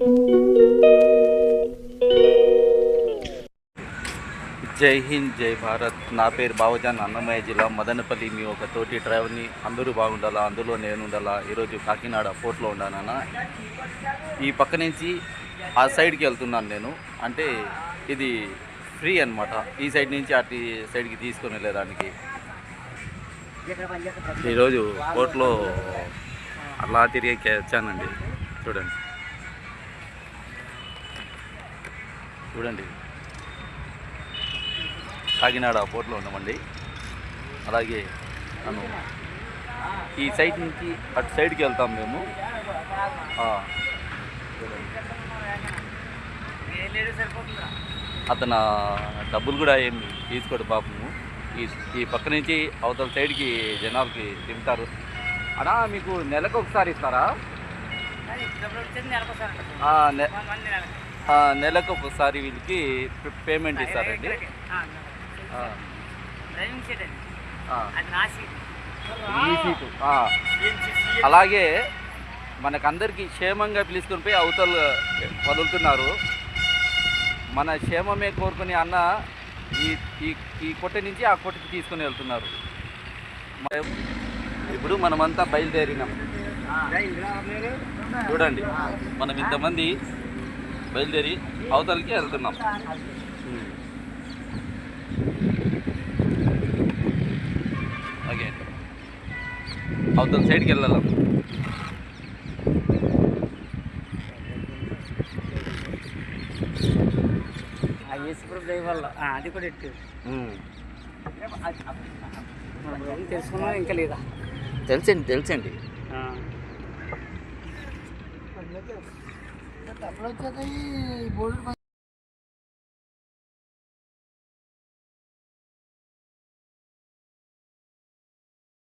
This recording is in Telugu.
జై హింద్ జై భారత్. నా పేరు బావజాన్ అన్నమయ్య జిల్లా మదనపల్లి. మీ ఒక తోటి డ్రైవర్ని అందరూ బాగుండాలా అందులో నేను ఉండాలా? ఈరోజు కాకినాడ పోర్ట్లో ఉన్నానన్న ఈ పక్క నుంచి ఆ సైడ్కి వెళ్తున్నాను నేను. అంటే ఇది ఫ్రీ అనమాట ఈ సైడ్ నుంచి అటు సైడ్కి తీసుకొని వెళ్ళేదానికి. ఈరోజు పోర్ట్లో అలా తిరిగి వచ్చానండి. చూడండి. చూడండి. కాకినాడ పోర్ట్లో ఉన్నామండి. అలాగే నన్ను ఈ సైడ్ నుంచి అటు సైడ్కి వెళ్తాం మేము. అతను డబ్బులు కూడా ఏమి తీసుకోడు పాపము ఈ ఈ పక్క నుంచి అవతల సైడ్కి జనాలకి తింటారు అన్నా మీకు నెలకు ఒకసారి ఇస్తారా? నెలకు ఒకసారి వీళ్ళకి పేమెంట్ ఇస్తారండి. ఈ సీటు. అలాగే మనకందరికీ క్షేమంగా పిలుచుకొని పోయి అవతల వదులుతున్నారు. మన క్షేమమే కోరుకుని అన్న ఈ ఈ కొట్ట నుంచి ఆ కొట్టకి తీసుకొని వెళ్తున్నారు. ఇప్పుడు మనమంతా బయలుదేరినాం. చూడండి మనం ఇంతమంది బయలుదేరి అవతలకి వెళ్తున్నాం. ఓకే. అవతల సైడ్కి వెళ్ళాం ఆ ఏసీ కూడా డ్రైవర్లో అది కూడా ఎట్టు. తెలుసుకున్నా ఇంకా లేదా? తెలుసండి తెలుసండి. આપણો છે કઈ બોર્ડર